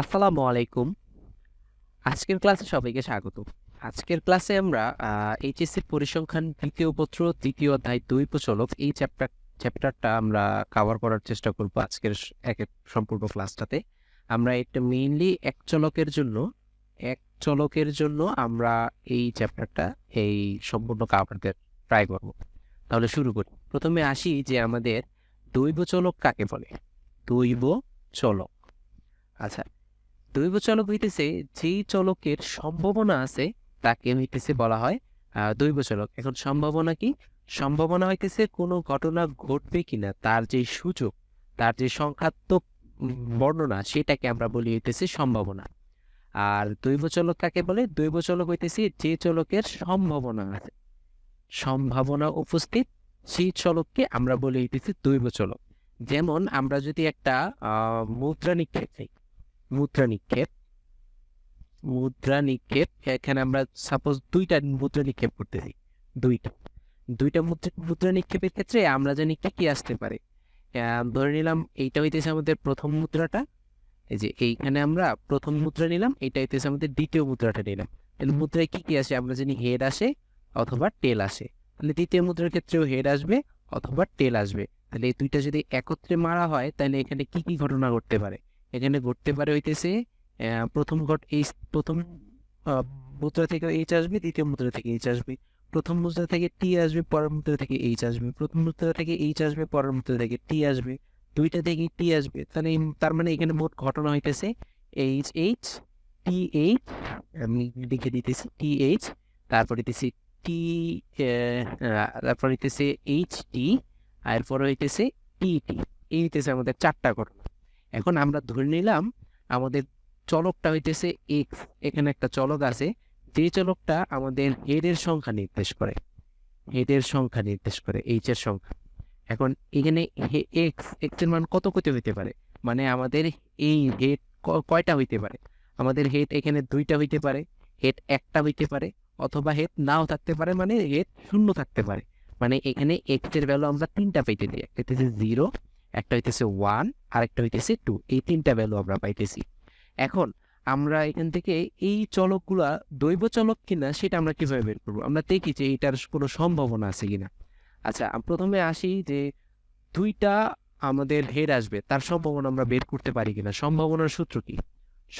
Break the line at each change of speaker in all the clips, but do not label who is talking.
আসসালামু আলাইকুম। আজকের ক্লাসে সবাইকে স্বাগত। আজকের ক্লাসে আমরা এইচএসসি পরিসংখ্যান দ্বিতীয় পত্র দ্বিতীয় অধ্যায়, দুই প্রচলক এই চ্যাপ্টার চ্যাপ্টারটা আমরা কভার করার চেষ্টা করব আজকের এক সম্পূর্ণ ক্লাসটাতে আমরা এটা মেইনলি এক চলকের জন্য, এক চলকের জন্য আমরা এই চ্যাপ্টারটা এই সম্পূর্ণ কভার ট্রাই করব। তাহলে শুরু করি। প্রথমে আসি যে আমাদের দৈব চলক কাকে বলে? দৈব চলক। আচ্ছা দৈব চলক হইতেছে যেই চলকের সম্ভাবনা আছে, তাকে হইতেছে বলা হয় দৈব চলক এখন সম্ভাবনা কি? সম্ভাবনা হইতেছে কোনো ঘটনা ঘটবে কিনা, তার যে সুযোগ, তার যে সংখ্যাত্মক বর্ণনা, সেটাকে আমরা বলি হইতেছে সম্ভাবনা। আর দৈব চলক কাকে বলে? দৈব চলক হইতেছে যে চলকের সম্ভাবনা আছে। সম্ভাবনা উপস্থিত, সেই চলককে আমরা বলি হইতেছে দৈব চলক যেমন আমরা যদি একটা মুদ্রা নিক্ষেপ নেই মুদ্রা নিক্ষেপ। মুদ্রা নিক্ষেপ, এখানে আমরা সাপোজ দুইটা মুদ্রা নিক্ষেপ করতে করতেছি দুইটা। দুইটা মুদ্রা নিক্ষেপের ক্ষেত্রে আমরা জানি কি কি আসতে পারে। ধরে নিলাম এইটা হইতেছে আমাদের প্রথম মুদ্রাটা। এই যে এইখানে আমরা প্রথম মুদ্রা নিলাম এটা হইতেছে আমাদের দ্বিতীয় মুদ্রাটা নিলাম। তাহলে মুদ্রায় কি কি আসে? আমরা জানি হেড আসে অথবা টেল আসে। তাহলে দ্বিতীয় মুদ্রার ক্ষেত্রেও হেড আসবে অথবা টেল আসবে। তাহলে এই দুইটা যদি একত্রে মারা হয়, তাহলে এখানে কি কি ঘটনা ঘটতে পারে? এখানে ঘটতে পারে হইতেছে প্রথম ঘট এই প্রথম মুদ্রা থেকে এইচ আসবে, দ্বিতীয় মুদ্রা থেকে এইচ আসবে। প্রথম মুদ্রা থেকে টি আসবে, পরের মুদ্রা থেকে এইচ আসবে। প্রথম মুদ্রা থেকে এইচ আসবে, পরের মুদ্রা থেকে টি আসবে। দুইটা থেকে টি আসবে। তাহলে তার মানে এখানে মোট ঘটনা হইতেছে এইচ এইচ টি এইচ আমি লিখে দিতেছি টি এইচ তারপর দিতেছি টি তারপর হইতেছে এইচ টি আর পরে হইতেছে টি টি এই হইতেছে আমাদের চারটা ঘটনা। এখন আমরা ধরে নিলাম আমাদের চলকটা হইতেছে এক্স এখানে একটা চলক আছে, যে চলকটা আমাদের হেডের সংখ্যা নির্দেশ করে। হেডের সংখ্যা নির্দেশ করে এইচ এর সংখ্যা। এখন এখানে এক্স এক্সের মান কত কত হইতে পারে? মানে আমাদের এই হেড কয়টা হইতে পারে? আমাদের হেড এখানে দুইটা হইতে পারে হেড একটা হইতে পারে, অথবা হেড নাও থাকতে পারে মানে হেড শূন্য থাকতে পারে। মানে এখানে এক্সের ভ্যালু আমরা তিনটা পাইতে দিই হইতেছে জিরো একটা হইতেছে ওয়ান আর একটা হইতেছে টু এই তিনটা ভ্যালু আমরা পাইতেছি। এখন আমরা এখান থেকে এই চলকগুলা দৈব চলক কিনা সেটা আমরা কীভাবে বের করব? আমরা দেখি যে এটার কোনো সম্ভাবনা আছে কিনা। আচ্ছা প্রথমে আসি যে দুইটা আমাদের হেড আসবে, তার সম্ভাবনা আমরা বের করতে পারি কিনা। সম্ভাবনার সূত্র কি?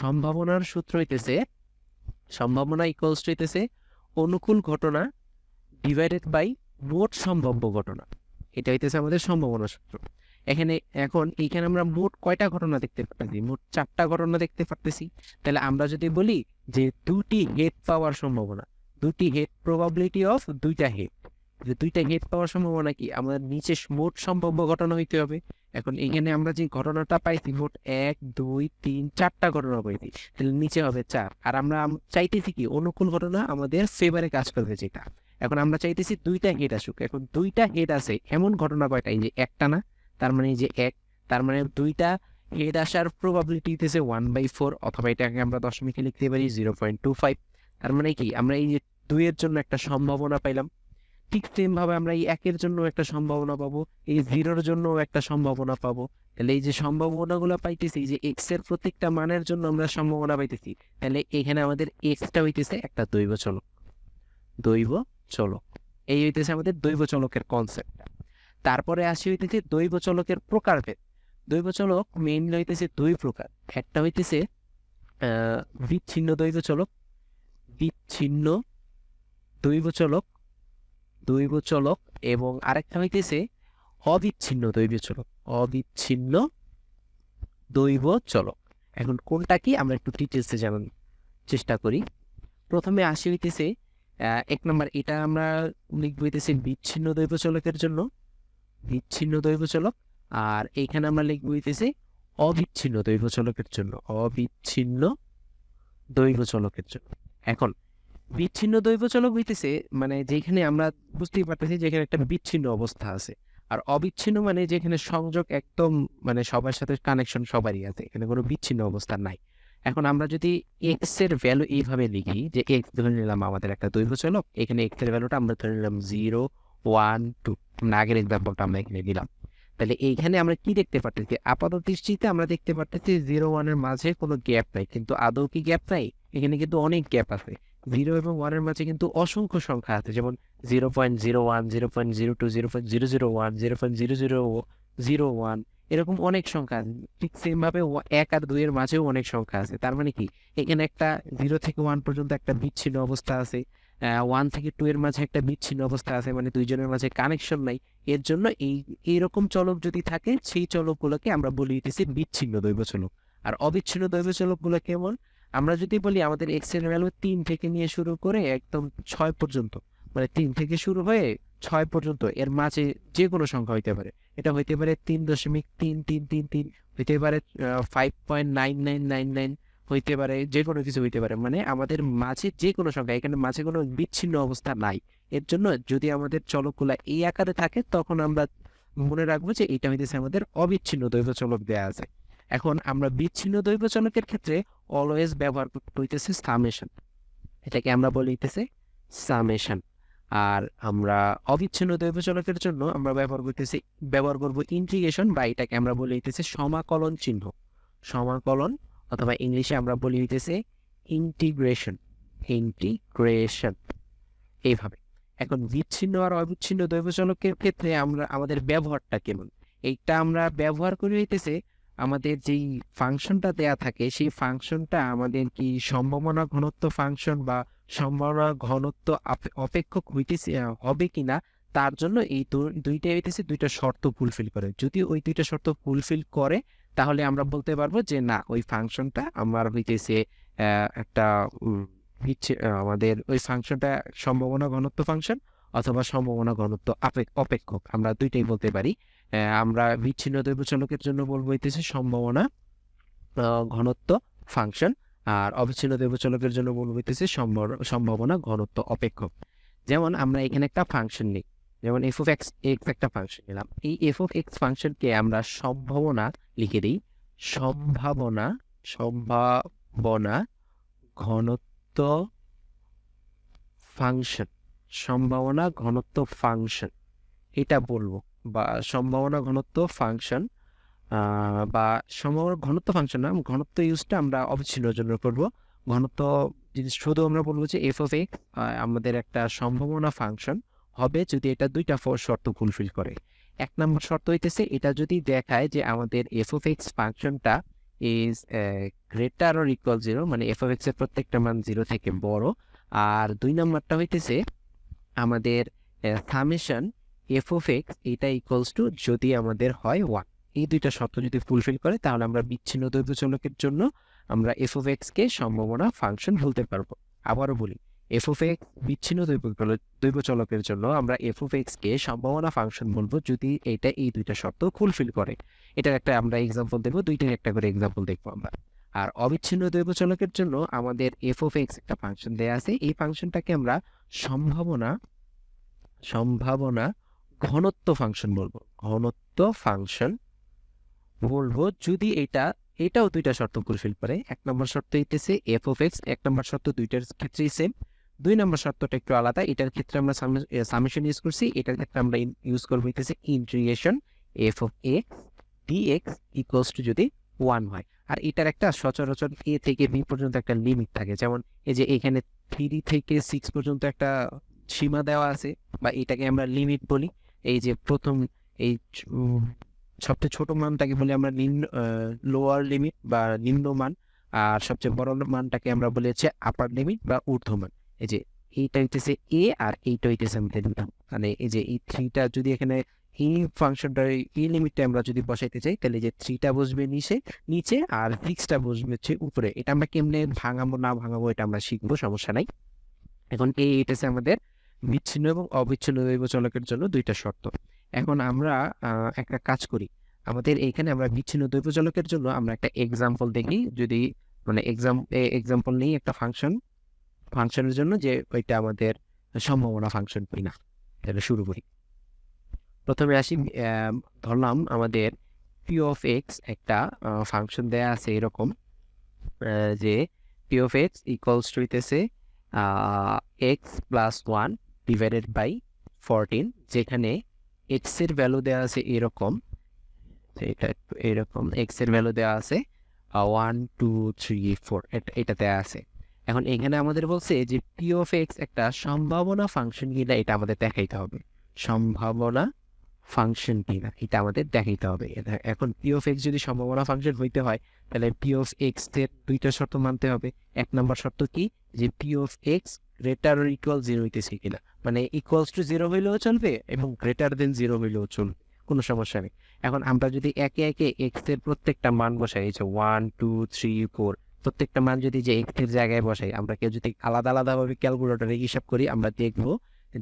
সম্ভাবনার সূত্র হইতেছে, সম্ভাবনা ইকুয়ালস হইতেছে অনুকূল ঘটনা ডিভাইডেড বাই মোট সম্ভাব্য ঘটনা। এটা হইতেছে আমাদের সম্ভাবনা সূত্র। এখানে এখন এইখানে আমরা মোট কয়টা ঘটনা দেখতে পাচ্ছি মোট চারটা ঘটনা দেখতে পারতেছি। তাহলে আমরা যদি বলি যে দুটি হেড পাওয়ার সম্ভাবনা, দুটি হেড প্রবাবিলিটি অফ দুইটা হেড যে দুইটা হেড পাওয়ার সম্ভাবনা কি? আমাদের নিচে মোট সম্ভাব্য ঘটনা হইতে হবে। এখন এখানে আমরা যে ঘটনাটা পাইছি, মোট এক, দুই, তিন, চারটা ঘটনা পাইছি। তাহলে নিচে হবে চার। আর আমরা চাইতেছি কি? অনুকূল ঘটনা আমাদের ফেভারে কাজ করবে যেটা। এখন আমরা চাইতেছি দুইটা হেড আসুক। এখন দুইটা হেড আছে, এমন ঘটনা কয়টাই যে একটা না তার মানে যে এক, তার মানে দুইটা হেড আসার প্রবাবিলিটি হইতেছে ওয়ান বাই ফোর অথবা এটাকে আমরা দশমিকে লিখতে পারি জিরো পয়েন্ট টু ফাইভ তার মানে কি? আমরা এই যে দুইয়ের জন্য একটা সম্ভাবনা পাইলাম। ঠিক সেম ভাবে আমরা এই একের জন্য একটা সম্ভাবনা পাবো, এই জিরোর জন্য একটা সম্ভাবনা পাবো। তাহলে এই যে সম্ভাবনাগুলো পাইতেছি যে এক্সের প্রত্যেকটা মানের জন্য আমরা সম্ভাবনা পাইতেছি, তাহলে এখানে আমাদের এক্সটা হইতেছে একটা দৈব চলক দৈব চলক এই হইতেছে আমাদের দৈব চলকের কনসেপ্ট তারপরে আসি হইতেছে দৈব চলকের প্রকারভেদ। দৈব চলক মেইনলি হইতেছে দুই প্রকার। একটা হইতেছে বিচ্ছিন্ন দৈব চলক বিচ্ছিন্ন দৈব চলক দৈব চলক এবং আরেকটা হইতেছে অবিচ্ছিন্ন দৈব চলক অবিচ্ছিন্ন দৈব চলক এখন কোনটা কি? আমরা একটু ডিটেলসে জানার চেষ্টা করি। প্রথমে আসি হইতেছে এক নম্বর, এটা আমরা লিখব হইতেছে বিচ্ছিন্ন দৈব চলকের জন্য। বিচ্ছিন্ন দৈব চলক আর এইখানে আমরা লিখব হইতেছে অবিচ্ছিন্ন দৈব চলকের জন্য অবিচ্ছিন্ন দৈব চলকের জন্য। এখন বিচ্ছিন্ন দৈব চলক হইতেছে মানে যেখানে আমরা বুঝতেই পারতেছি যেখানে একটা বিচ্ছিন্ন অবস্থা আছে। আর অবিচ্ছিন্ন মানে যেখানে সংযোগ একদম মানে সবার সাথে কানেকশন সবারই আছে, এখানে কোনো বিচ্ছিন্ন অবস্থা নাই। এখন আমরা যদি এক্সের ভ্যালু এইভাবে লিখি যে এক্স ধরে নিলাম আমাদের একটা দৈব চলক এখানে এক্সের ভ্যালুটা আমরা ধরে নিলাম জিরো ওয়ান টু আমরা আগের এক্সাম্পলটা আমরা এখানে দিলাম তাহলে এইখানে আমরা কি দেখতে পারতেছি? আপাত দৃষ্টিতে আমরা দেখতে পারতেছি জিরো ওয়ানের মাঝে কোনো গ্যাপ নাই, কিন্তু আদৌ কি গ্যাপ নাই? এখানে কিন্তু অনেক গ্যাপ আছে। জিরো এবং ওয়ানের মাঝে কিন্তু অসংখ্য সংখ্যা আছে, যেমন zero point zero one zero point zero two zero point zero zero one zero point zero zero zero one এরকম অনেক সংখ্যা আছে। ঠিক সেমভাবে এক আর দুইয়ের মাঝেও অনেক সংখ্যা আছে। তার মানে কি? এখানে একটা জিরো থেকে ওয়ান পর্যন্ত একটা বিচ্ছিন্ন অবস্থা আছে। ওয়ান থেকে টু এর মাঝে একটা বিচ্ছিন্ন অবস্থা আছে মানে দুইজনের মাঝে কানেকশন নাই। এর জন্য এই, এইরকম চলক যদি থাকে, সেই চলকগুলোকে আমরা বলি দিতেছি বিচ্ছিন্ন দৈব চলক। আর অবিচ্ছিন্ন দৈব চলকগুলো কেমন? আমরা যদি বলি আমাদের এক্স ভ্যালু তিন থেকে নিয়ে শুরু করে একদম ছয় পর্যন্ত মানে তিন থেকে শুরু হয়ে ছয় পর্যন্ত, এর মাঝে যে কোনো সংখ্যা হইতে পারে। এটা হইতে পারে তিন দশমিক তিন তিন তিন তিন, হইতে পারে five point nine nine nine nine হইতে পারে, যে কোনো কিছু হইতে পারে। মানে আমাদের মাঝে যে কোনো সংখ্যা, এখানে মাঝে কোনো বিচ্ছিন্ন অবস্থা নাই। এর জন্য যদি আমাদের চলকগুলা এই আকারে থাকে, তখন আমরা মনে রাখব যে এটা হইতেছে আমাদের অবিচ্ছিন্ন দৈব চলক দেয়া আছে। এখন আমরা বিচ্ছিন্ন দৈব চলকের ক্ষেত্রে অলওয়েজ ব্যবহার হইতেছে সামেশন এটাকে আমরা বলি হইতেছে সামেশন আর আমরা অবিচ্ছিন্ন দৈব চলকের জন্য আমরা ব্যবহার করতেছি, ব্যবহার করব ইন্টিগ্রেশন বা এটাকে আমরা বলে হইতেছে সমাকলন চিহ্ন। সমাকলন অথবা ইংলিশে আমরা বলি হইতেছে ইন্টিগ্রেশন ইন্টিগ্রেশন এইভাবে। এখন বিচ্ছিন্ন আর অবিচ্ছিন্ন দৈবচলকের ক্ষেত্রে আমরা, আমাদের ব্যবহারটা কেমন? এইটা আমরা ব্যবহার করে হইতেছে আমাদের যেই ফাংশনটা দেয়া থাকে, সেই ফাংশনটা আমাদের কি সম্ভাবনা ঘনত্ব ফাংশন বা সম্ভাবনা ঘনত্ব অপেক্ষক হইতেছে হবে কিনা, তার জন্য এই দু- দুইটা হইতেছে দুইটা শর্ত ফুলফিল করে। যদি ওই দুইটা শর্ত ফুলফিল করে তাহলে আমরা বলতে পারব যে, না, ওই ফাংশনটা আমার হইতেছে একটা আমাদের ওই ফাংশনটা সম্ভাবনা ঘনত্ব ফাংশন অথবা সম্ভাবনা ঘনত্ব অপেক্ষক। আমরা দুইটাই বলতে পারি। আমরা বিচ্ছিন্ন দৈব চলকের জন্য বলব হইতেছে সম্ভাবনা ঘনত্ব ফাংশন। আর অবিচ্ছিন্ন দৈব চলকের জন্য বলব হইতেছে সম্ভাবনা ঘনত্ব অপেক্ষক। যেমন আমরা এখানে একটা ফাংশন নিই। যেমন এফ অফ এক্স এক্স একটা ফাংশন নিলাম। এই এফ অফ এক্স ফাংশনকে আমরা সম্ভাবনা লিখে দিই। সম্ভাবনা সম্ভাবনা ঘনত্ব ফাংশন সম্ভাবনা ঘনত্ব ফাংশন এটা বলব। বা সম্ভাবনা ঘনত্ব ফাংশন বা সম্ভাবনা ঘনত্ব ফাংশন না, ঘনত্ব ইউজটা আমরা অবিচ্ছিন্ন জন্য করব। ঘনত্ব যদি শুধু আমরা বলব যে এফ অফ এক্স আমাদের একটা সম্ভাবনা ফাংশন হবে যদি এটা দুইটা ফোর শর্ত ফুলফিল করে। এক নম্বর শর্ত হইতেছে, এটা যদি দেখায় যে আমাদের এফ অফ এক্স ফাংশনটা is greater or equal zero মানে এফ অফ এক্সের প্রত্যেকটা মান জিরো থেকে বড়। আর দুই নম্বরটা হইতেছে, আমাদের সামেশন এফ অফ এক্স এটা ইকুয়ালস টু যদি আমাদের হয় ওয়ান এই দুইটা শর্ত যদি ফুলফিল করে, তাহলে আমরা বিচ্ছিন্ন দৈব চলকের জন্য আমরা এফ অফ এক্স কে সম্ভাবনা ফাংশন বলতে পারব। আবারও বলি এফ অফ এক্স বিচ্ছিন্ন দৈব চলকের জন্য আমরা এফ অফ এক্স কে সম্ভাবনা ফাংশন বলব যদি এটা এই দুইটা শর্ত ফুলফিল করে। এটার একটা আমরা এক্সাম্পল দেবো, দুইটার একটা করে এক্সাম্পল দেখব আমরা। আর অবিচ্ছিন্ন দৈব চলকের জন্য আমাদের এফ অফ এক্স একটা ফাংশন দেয়া আছে। এই ফাংশনটাকে আমরা সম্ভাবনা সম্ভাবনা ঘনত্ব ফাংশন বলব। ঘনত্ব ফাংশন বলব যদি এটা, এটাও দুইটা শর্ত ফুলফিল করে। এক নম্বর শর্ত হইতেছে এফ অফ এক্স এক নম্বর শর্ত দুইটার ক্ষেত্রেই সেম দুই নম্বর শর্তটা একটু আলাদা। এটার ক্ষেত্রে আমরা সামেশন ইউজ করছি। এটার ক্ষেত্রে আমরা ইউজ করব হইতেছে integration F of X dx to যদি ওয়ান হয়। আর এটার একটা সচরাচর এ থেকে বি পর্যন্ত একটা লিমিট থাকে। যেমন এই যে এখানে থ্রি থেকে সিক্স পর্যন্ত একটা সীমা দেওয়া আছে বা এটাকে আমরা লিমিট বলি। এই যে প্রথম এই সবচেয়ে ছোট মানটাকে বলি আমরা নিম্ন লোয়ার লিমিট বা নিম্ন মান আর সবচেয়ে বড় মানটাকে আমরা বলি হচ্ছে আপার লিমিট বা ঊর্ধ্বমান। এই যে এইটা হইতেছে এ আর এইটা হইতেছে আমাদের মিডিয়াম মানে এই যে এই থ্রিটা যদি এখানে এই ফাংশনটা এই লিমিটটা আমরা যদি বসাইতে চাই, তাহলে যে থ্রিটা বসবে নিচে নিচে আর সিক্সটা বসবে হচ্ছে উপরে। এটা আমরা কেমনে ভাঙাবো, না ভাঙাবো, এটা আমরা শিখব, সমস্যা নাই। এখন এই এটাছে আমাদের বিচ্ছিন্ন এবং অবিচ্ছিন্ন দৈব চলকের জন্য দুইটা শর্ত। এখন আমরা একটা কাজ করি। আমাদের এইখানে আমরা বিচ্ছিন্ন দৈব চলকের জন্য আমরা একটা এক্সাম্পল দেখি। যদি মানে এক্সাম এক্সাম্পল নেই একটা ফাংশন ফাংশনের জন্য যে ওইটা আমাদের সম্ভাবনা ফাংশন কিনা। তাহলে শুরু করি। প্রথমে আসি ধরলাম আমাদের পি অফ এক্স একটা ফাংশন দেয়া আছে এরকম যে P of X equals to হইতেছে X plus one divided by fourteen যেখানে এক্সের ভ্যালু দেওয়া আছে এরকম এটা এরকম এক্সের ভ্যালু দেওয়া আছে ওয়ান টু থ্রি ফোর এটা দেওয়া আছে। এখন এখানে আমাদের বলছে যে পি অফ এক্স একটা সম্ভাবনা ফাংশন কিনা এটা আমাদের দেখাইতে হবে। সম্ভাবনা ফাংশন কিনা এটা আমাদের দেখাইতে হবে। এখন পি অফ এক্স যদি সম্ভাবনা ফাংশন হইতে হয়, তাহলে পি অফ এক্সের দুইটা শর্ত মানতে হবে। এক নম্বর শর্ত কি? যে P of X greater or equal zero হইতেছে কিনা। মানে ইকুয়ালস টু জিরো হইলেও চলবে এবং গ্রেটার দেন জিরো হইলেও চলবে, কোনো সমস্যা নেই। এখন আমরা যদি একে একে এক্সের প্রত্যেকটা মান বসাই ওয়ান টু থ্রি ফোর প্রত্যেকটা মান যদি যে এর জায়গায় বসাই, আমরা কেউ যদি আলাদা আলাদাভাবে ক্যালকুলেটরে হিসাব করি, আমরা দেখব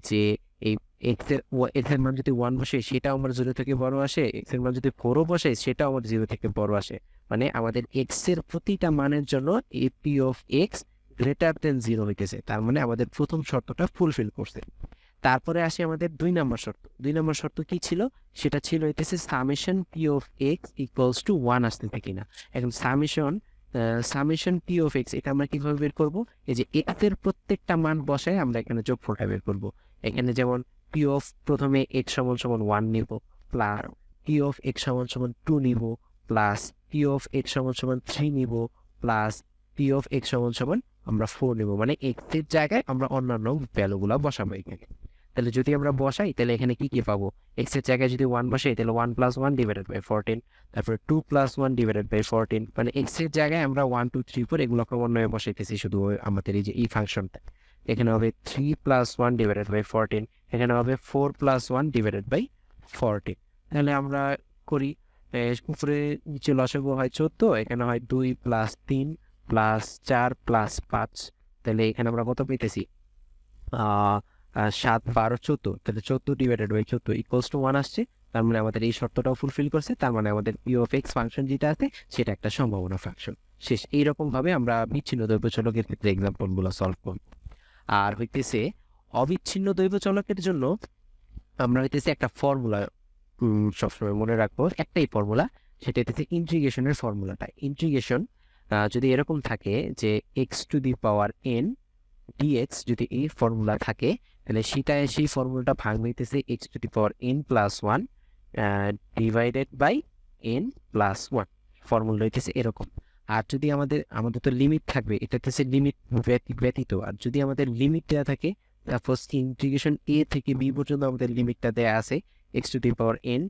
যে এই এক্সের এক্সের মান যদি ওয়ান বসে, সেটাও আমার জিরো থেকে বড় আসে। এক্সের মান যদি ফোরও বসে, সেটাও আমার জিরো থেকে বড় আসে। মানে আমাদের এক্সের প্রতিটা মানের জন্য এ P of X greater than zero হইতেছে। তার মানে আমাদের প্রথম শর্তটা ফুলফিল করছে। তারপরে আসে আমাদের দুই নম্বর শর্ত। দুই নম্বর শর্ত কি ছিল? সেটা ছিল হইতেছে summation P of X equals to one আসতেছে কিনা। এখন summation summation P of X এটা আমরা কীভাবে বের করব? এই যে এক্সের প্রত্যেকটা মান বসায় আমরা এখানে যোগফলটা বের করব। এখানে যেমন পি অফ প্রথমে এক্স সমান সমান ওয়ান নিব প্লাস পি অফ এক্স সমান সমান টু নিব প্লাস পি অফ এক্স সমান সমান থ্রি নিব প্লাস পি অফ এক্স সমান সমান আমরা ফোর নিব। মানে এক্সের জায়গায় আমরা অন্যান্য ভ্যালুগুলো বসাবো এখানে। তাহলে যদি আমরা বসাই তাহলে এখানে কি কি পাবো? এক্সের জায়গায় যদি ওয়ান বসাই তাহলে one plus one divided by fourteen তারপরে two plus one divided by fourteen মানে এক্সের জায়গায় আমরা ওয়ান টু থ্রি ফোর এগুলো ক্রমান্বয়ে বসাইতেছি শুধু আমাদের এই যে এই ফাংশনটা এখানে হবে three plus one divided by fourteen এখানে হবে four plus one divided by fourteen তাহলে আমরা করি উপরে নিচে লসাগু হয় চোদ্দ এখানে হয় দুই প্লাস তিন প্লাস চার প্লাস পাঁচ। তাহলে এখানে আমরা কত পেতেছি? আহ, সাত, বারো, চোদ্দ। তাহলে চোদ্দ ডিভাইডেড বাই চোদ্দ ইকুয়ালস টু ওয়ান আসছে। তার মানে আমাদের এই শর্তটাও ফুলফিল করছে। তার মানে আমাদের পি অফ এক্স ফাংশন যেটা আছে, সেটা একটা সম্ভাবনা ফাংশন শেষ। এইরকমভাবে আমরা বিচ্ছিন্ন দৈব চলকের ক্ষেত্রে এক্সাম্পলগুলো সলভ করব। আর হইতেছে অবিচ্ছিন্ন দৈব চলকের জন্য আমরা হইতেছে একটা ফর্মুলা সবসময় মনে রাখব, একটাই ফর্মুলা সেটা হইতেছে ইন্টিগ্রেশনের ফর্মুলাটা ইন্টিগ্রেশন যদি এরকম থাকে যে X to the power N dx যদি এই ফর্মুলা থাকে তাহলে সেটা সেই ফর্মুলাটা ভাগ হইতেছে X to the power N plus one divided by N plus one formula হইতেছে এরকম। আর যদি আমাদের আমাদের তো লিমিট থাকবে, এটা হচ্ছে লিমিট ব্যতীত। আর যদি আমাদের লিমিট দেওয়া থাকে তারপর ইন্টিগ্রেশন এ থেকে বি পর্যন্ত আমাদের লিমিটটা দেওয়া আছে X to the power N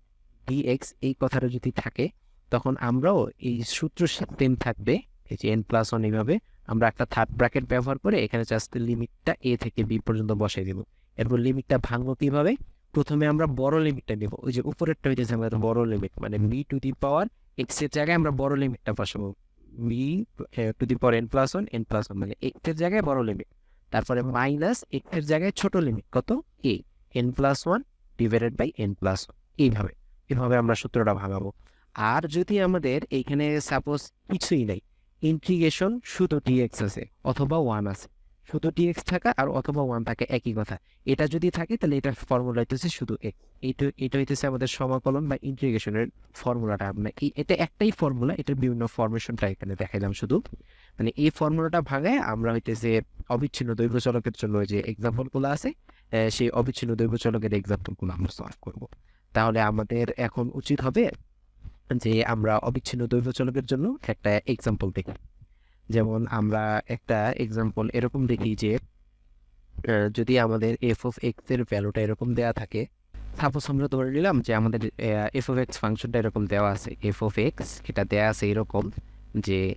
dx এই কথাটা যদি থাকে, তখন আমরাও এই সূত্র সেম থাকবে। এই যে এন প্লাস ওয়ান এইভাবে আমরা একটা থার্ড ব্র্যাকেট ব্যবহার করে এখানে জাস্ট লিমিটটা এ থেকে বি পর্যন্ত বসাই দেবো। এরপর লিমিটটা ভাঙবো কীভাবে? প্রথমে আমরা বড় লিমিটটা নেব। ওই যে উপরেরটা হইতেছে আমাদের বড় লিমিট মানে বি টু দি পাওয়ার এক্সের জায়গায় আমরা বড় লিমিটটা বসাবো। B to the power N plus one N plus one মানে এক্সের জায়গায় বড় লিমিট তারপরে মাইনাস এক্সের জায়গায় ছোট লিমিট কত? A N plus one divided by N plus one এইভাবে। এভাবে আমরা সূত্রটা ভাঙাবো। আর যদি আমাদের এইখানে সাপোজ কিছুই নাই ইন্টিগ্রেশন শুধু ডিএক্স আছে অথবা ওয়ান আছে। শুধু ডিএক্স থাকা আর অথবা ওয়ান থাকে একই কথা। এটা যদি থাকে, তাহলে এটার ফর্মুলা হইতেছে শুধু এক্স এইটা, এটা হইতেছে আমাদের সমাকলন বা ইন্টিগ্রেশনের ফর্মুলাটা আপনার এটা একটাই ফর্মুলা এটার বিভিন্ন ফরমেশনটা এখানে দেখাইলাম শুধু। মানে এই ফর্মুলাটা ভাঙায় আমরা হইতেছে অবিচ্ছিন্ন দৈর্ঘ্য চলকের জন্য যে এক্সাম্পলগুলো আছে সেই অবিচ্ছিন্ন দৈর্ঘ্য চলকের এক্সাম্পলগুলো আমরা সলভ করব। তাহলে আমাদের এখন উচিত হবে যে আমরা অবিচ্ছিন্ন দৈর্ঘ্য চলকের জন্য একটা এক্সাম্পল দেখি। যেমন আমরা একটা এক্সাম্পল এরকম দেখি যে যদি আমাদের এফ অফ এক্সের ভ্যালুটা এরকম দেওয়া থাকে সাপোজ আমরা ধরে নিলাম যে আমাদের এফ অফ এক্স ফাংশনটা এরকম দেওয়া আছে। এফ অফ এক্স এটা দেওয়া আছে এরকম যে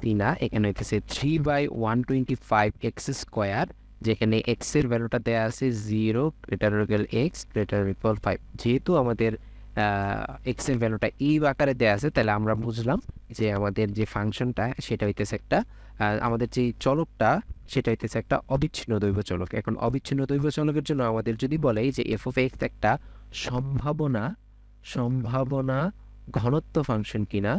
তিনা এখানে হইতেছে three by one twenty five X square যেখানে এক্সের ভ্যালুটা দেওয়া আছে zero greater X greater equal five যেহেতু আমাদের এক্সের ভ্যালুটা এই আকারে দেওয়া আছে, তাহলে আমরা বুঝলাম যে আমাদের যে ফাংশনটা সেটা হইতেছে একটা আমাদের যে চলকটা, সেটা হইতেছে একটা অবিচ্ছিন্ন দৈব চলক। এখন অবিচ্ছিন্ন দৈব চলকের জন্য আমাদের যদি বলে যে এফ অফ এক্স একটা সম্ভাবনা সম্ভাবনা ঘনত্ব ফাংশন কিনা,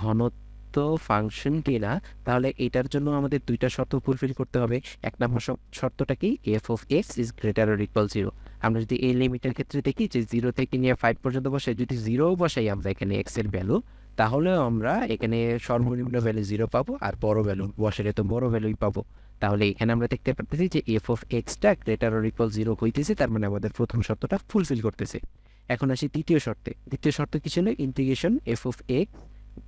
ঘনত্ব ফাংশন কিনা, তাহলে এটার জন্য আমাদের দুইটা শর্ত ফুলফিল করতে হবে। এক নম্বর শর্তটা কি? F of X is greater or equal zero আমরা যদি এই লিমিটের ক্ষেত্রে দেখি যে জিরো থেকে নিয়ে ফাইভ পর্যন্ত বসাই, যদি জিরো বসাই আমরা এখানে এক্সের ভ্যালু তাহলেও আমরা এখানে সর্বনিম্ন ভ্যালু জিরো পাবো আর বড় ভ্যালু বসালে তো বড় ভ্যালুই পাবো। তাহলে এখানে আমরা দেখতে পাচ্ছি যে এফ অফ এক্সটা গ্রেটার অর ইকুয়াল জিরো হইতেছে, তার মানে আমাদের প্রথম শর্তটা ফুলফিল করতেছে। এখন আসি দ্বিতীয় শর্তে। দ্বিতীয় শর্ত কি ছিল? Integration F of X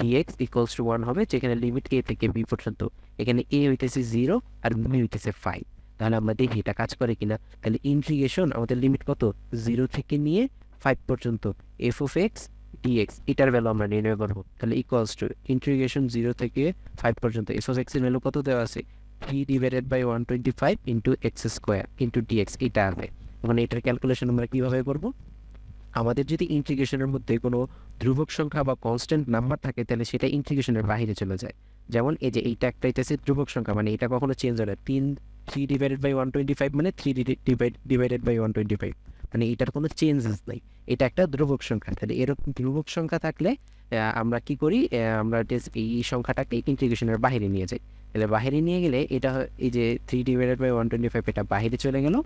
dx equals to one হবে, যেখানে লিমিট এ থেকে বি পর্যন্ত। এখানে এ হইতেছে জিরো আর বি হইতেছে ফাইভ তাহলে আমরা দেখি এটা কাজ করে কিনা। তাহলে ইন্টিগ্রেশন আমাদের লিমিট কত? জিরো থেকে নিয়ে ফাইভ পর্যন্ত। এফ অফ এক্স ডিএক্স এটার ভ্যালু আমরা নির্ণয় করব তাহলে ইকুয়ালস টু ইন্টিগ্রেশন জিরো থেকে ফাইভ পর্যন্ত। এফ অফ এক্সের ভ্যালু কত দেওয়া আছে? Three divided by one twenty five into X square into dx এটা আছে। এখন এটার ক্যালকুলেশন আমরা কীভাবে করব? আমাদের যদি ইন্টিগ্রেশনের মধ্যে কোনো ধ্রুবক সংখ্যা বা কনস্ট্যান্ট নাম্বার থাকে, তাহলে সেটা ইন্টিগ্রেশনের বাইরে চলে যায়। যেমন এই যে এইটা একটা ধ্রুবক সংখ্যা মানে এটা কখনো চেঞ্জ হয় না। তিন three divided by one twenty five মানে three divided by one twenty five মানে এটার কোনো চেঞ্জেস নাই। এটা একটা ধ্রুবক সংখ্যা। তাহলে এরকম ধ্রুবক সংখ্যা থাকলে আমরা কি করি? আমরা এই সংখ্যাটাকে ইন্টিগ্রেশনের বাইরে নিয়ে যাই। তাহলে বাইরে নিয়ে গেলে এটা এই যে three divided by one twenty five এটা বাইরে চলে গেল।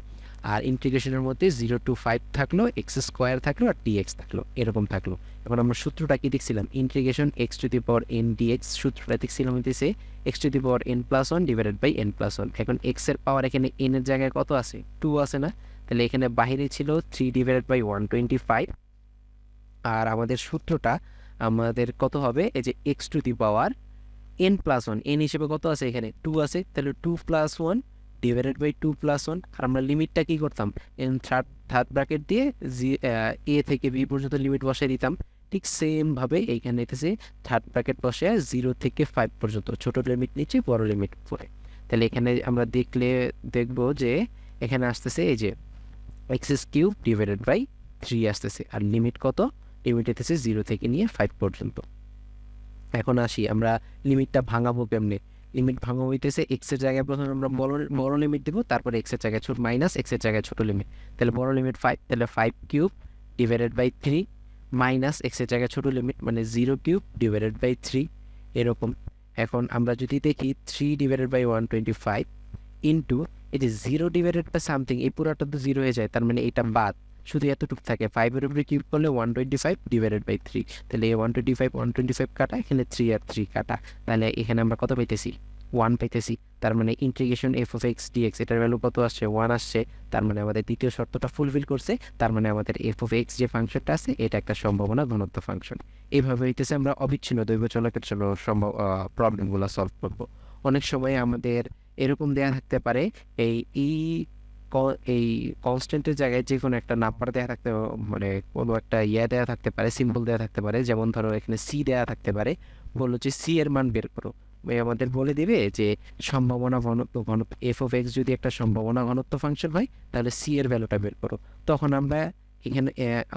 আর ইন্টিগ্রেশনের মধ্যে জিরো টু ফাইভ থাকল এক্স স্কোয়ার থাকল আর ডিএক্স থাকল, এরকম থাকল। এখন আমরা সূত্রটা কি দেখছিলাম? Integration X to the power N dx সূত্রটা দেখছিলাম হইতেছে X to the power N plus one divided by N plus one এখন এক্সের পাওয়ার এখানে এন এর জায়গায় কত আছে? টু আছে না? তাহলে এখানে বাইরে ছিল three divided by one twenty five আর আমাদের সূত্রটা আমাদের কত হবে? এই যে X to the power N plus one N হিসেবে কত আছে এখানে? টু আছে। তাহলে two plus one divided by two plus one আর আমরা লিমিটটা কী করতাম? এন থার্ড থার্ড ব্র্যাকেট দিয়ে জি এ থেকে বি পর্যন্ত লিমিট বসিয়ে দিতাম। ঠিক সেমভাবে এইখানে এসেছে থার্ড ব্র্যাকেট বসে জিরো থেকে ফাইভ পর্যন্ত, ছোট লিমিট নিচে, বড় লিমিট পরে। তাহলে এখানে আমরা দেখলে, দেখব যে এখানে আসতেছে এই যে X's cube divided by three আসতেছে, আর লিমিট কত? লিমিট এসেছে জিরো থেকে নিয়ে ফাইভ পর্যন্ত। এখন আসি, আমরা লিমিটটা ভাঙাবো কেমনে? লিমিট ভাঙা হইতেছে এক্সের জায়গায় প্রথমে আমরা বড় বড় লিমিট দেবো তারপরে এক্সের জায়গায় ছোট মাইনাস এক্সের জায়গায় ছোট লিমিট তাহলে বড় লিমিট ফাইভ তাহলে five cube divided by three minus এক্সের জায়গায় ছোট লিমিট মানে zero cube divided by three এরকম। এখন আমরা যদি দেখি three divided by one twenty five into এই যে জিরো ডিভাইডেড বাই সামথিং এই পুরোটা তো জিরো হয়ে যায় তার মানে এটা বাদ। শুধু এতটুকু থাকে। ফাইভের উপরে কিউব করলে one twenty five divided by three তাহলে এই one twenty five one twenty five কাটা, এখানে থ্রি আর থ্রি কাটা। তাহলে এখানে আমরা কত পাইতেছি? ওয়ান পাইতেছি। তার মানে integration F of X dx এটার ভ্যালু কত আসছে? ওয়ান আসছে। তার মানে আমাদের দ্বিতীয় শর্তটা ফুলফিল করছে। তার মানে আমাদের এফ অফ এক্স যে ফাংশনটা আছে, এটা একটা সম্ভাবনা ঘনত্ব ফাংশন। এইভাবে হইতেছে আমরা অবিচ্ছিন্ন দৈব চলকের সম্ভব প্রবলেমগুলো সলভ করব। অনেক সময় আমাদের এরকম দেয়া থাকতে পারে, এই ই ক- এই কনস্ট্যান্টের জায়গায় যে কোনো একটা নাম্বার দেওয়া থাকতে মানে কোনো একটা ইয়ে দেওয়া থাকতে পারে সিম্বল দেওয়া থাকতে পারে, যেমন ধরো এখানে সি দেওয়া থাকতে পারে, বলল যে সি এর মান বের করো। আমাদের বলে দিবে যে সম্ভাবনা ঘনত্ব ঘনত্ব এফ অফ এক্স যদি একটা সম্ভাবনা ঘনত্ব ফাংশন হয়, তাহলে সি এর ভ্যালুটা বের করো। তখন আমরা এখানে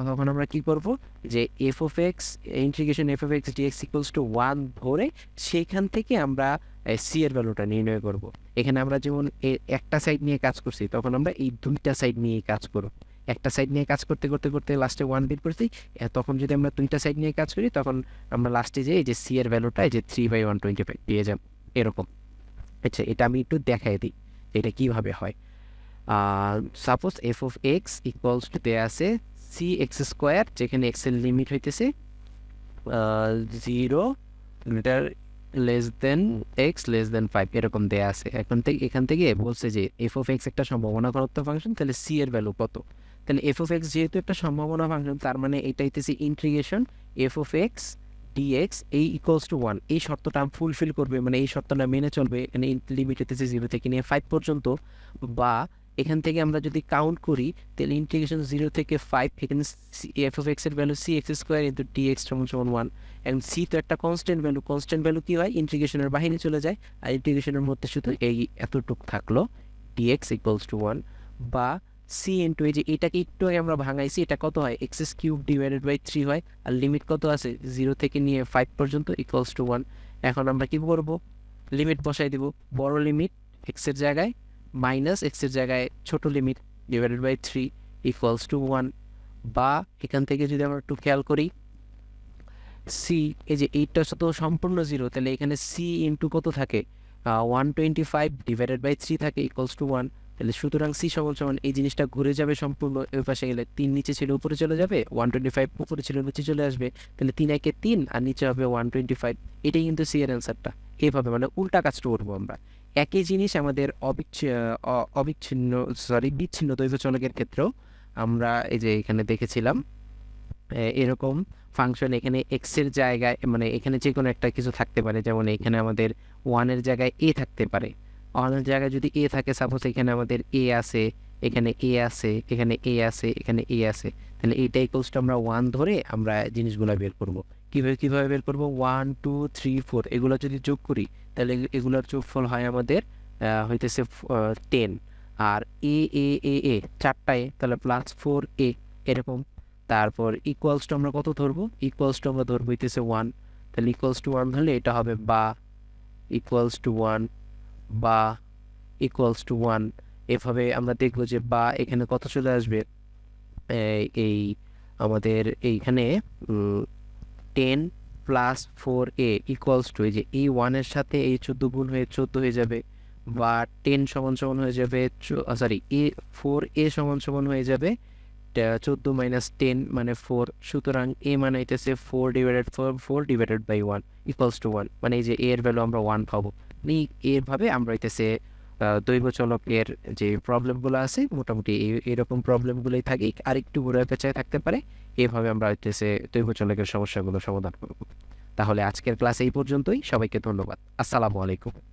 তখন আমরা কি করব? যে F of X integration F of X dx equals to one ধরে সেখান থেকে আমরা সি এর ভ্যালুটা নির্ণয় করব। এখানে আমরা যেমন একটা সাইড নিয়ে কাজ করছি, তখন আমরা এই দুইটা সাইড নিয়ে কাজ করব। একটা সাইড নিয়ে কাজ করতে করতে করতে লাস্টে ওয়ান বের করছি তখন যদি আমরা দুইটা সাইড নিয়ে কাজ করি, তখন আমরা লাস্টে যে, এই যে সি এর ভ্যালুটা এই যে three by one twenty five পেয়ে যাব, এরকম। আচ্ছা এটা আমি একটু দেখাই দিই এটা কীভাবে হয়। Suppose F of X equals to দেয়া আছে সি এক্স স্কোয়ার যেখানে এক্সের লিমিট হইতেছে zero litre less than X less than five এরকম দেয়া আছে। এখন থেকে এখান থেকে বলছে যে এফ অফ এক্স একটা সম্ভাবনা ঘনত্ব ফাংশন তাহলে সি এর ভ্যালু কত? তাহলে এফ অফ এক্স যেহেতু একটা সম্ভাবনা ফাংশন তার মানে এটা হইতেছে integration F of X dx এই ইকুয়ালস টু ওয়ান এই শর্তটা ফুলফিল করবে মানে এই শর্তটা মেনে চলবে এখানে লিমিট হইতেছে জিরো থেকে নিয়ে ফাইভ পর্যন্ত বা এখান থেকে আমরা যদি কাউন্ট করি, তাহলে ইন্টিগ্রেশন জিরো থেকে ফাইভ এখানে এফ অফ এক্সের value C X square into D X সমান সমান ওয়ান এবং সি তো একটা কনস্ট্যান্ট ভ্যালু কনস্ট্যান্ট ভ্যালু কী হয়? ইন্টিগ্রেশনের বাহিরে চলে যায়। আর ইন্টিগ্রেশনের মধ্যে শুধু এই এতটুক থাকল D X equals to one বা সি ইন্টু এই যে এটাকে একটু আগে আমরা ভাঙাইছি, এটা কত হয়? X's cube divided by three হয়। আর লিমিট কত আছে? জিরো থেকে নিয়ে ফাইভ পর্যন্ত ইকুয়ালস টু ওয়ান এখন আমরা কি করব? লিমিট বসাই দিব। বড় লিমিট এক্সের জায়গায় মাইনাস এক্সের জায়গায় ছোট limit divided by three equals to one বা এখান থেকে যদি আমরা একটু খেয়াল করি সি এই যে এইটটা তো সম্পূর্ণ জিরো তাহলে এখানে সি ইন্টু কত থাকে? One twenty five divided by three থাকে ইকুয়ালস টু ওয়ান তাহলে সুতরাং সি সমান সমান এই জিনিসটা ঘুরে যাবে সম্পূর্ণ ওই পাশে গেলে। তিন নিচে ছিল উপরে চলে যাবে ওয়ান টোয়েন্টি ফাইভ উপরে ছিল নিচে চলে আসবে, তাহলে তিন একে তিন আর নিচে হবে ওয়ান টোয়েন্টি ফাইভ এটাই কিন্তু সি এর অ্যান্সারটা এইভাবে মানে উল্টা কাজটা করব আমরা। একই জিনিস আমাদের অবিচ্ছিন্ন সরি বিচ্ছিন্ন দৈব চলকের ক্ষেত্রেও আমরা এই যে এখানে দেখেছিলাম এরকম ফাংশন এখানে এক্সের জায়গায় মানে এখানে যে কোনো একটা কিছু থাকতে পারে। যেমন এখানে আমাদের ওয়ানের জায়গায় এ থাকতে পারে। ওয়ানের জায়গায় যদি এ থাকে সাপোজ এখানে আমাদের এ আছে, এখানে এ আছে, এখানে এ আছে, এখানে এ আছে, তাহলে এইটা ইকুয়ালস টু আমরা ওয়ান ধরে আমরা জিনিসগুলো বের করব। কীভাবে কীভাবে বের করব? ওয়ান টু থ্রি ফোর এগুলো যদি যোগ করি তাহলে এগু- এগুলোর যোগফল হয় আমাদের হইতেছে টেন আর এ এ এ এ চারটা এ, তাহলে প্লাস ফোর এ, এরকম। তারপর ইকুয়ালস টু আমরা কত ধরবো? ইকুয়ালস টু আমরা ধরবো হইতেছে ওয়ান তাহলে ইকুয়ালস টু ওয়ান ধরলে এটা হবে বা ইকুয়ালস টু ওয়ান বা ইকুয়ালস টু ওয়ান এভাবে আমরা দেখব যে বা এখানে কত চলে আসবে? এই আমাদের এইখানে ten plus four A equals to এই যে এই ওয়ানের সাথে এই চোদ্দ গুণ হয়ে চোদ্দ হয়ে যাবে বা টেন সমান সমান হয়ে যাবে সরি এ ফোর এ সমান সমান হয়ে যাবে চোদ্দ মাইনাস টেন মানে ফোর সুতরাং এ মানে হইতেছে four divided four four divided by one equals to one মানে এই যে এর ভ্যালু আমরা ওয়ান পাবো। এরভাবে আমরা হইতেছে দৈব চলকের যে প্রবলেমগুলো আছে, মোটামুটি এরকম প্রবলেমগুলোই থাকে। আর একটু ঘুরে পেঁচায় থাকতে পারে, এভাবে আমরা হচ্ছে দৈব চলকের সমস্যাগুলো সমাধান করব। তাহলে আজকের ক্লাস এই পর্যন্তই। সবাইকে ধন্যবাদ। আসসালামু আলাইকুম।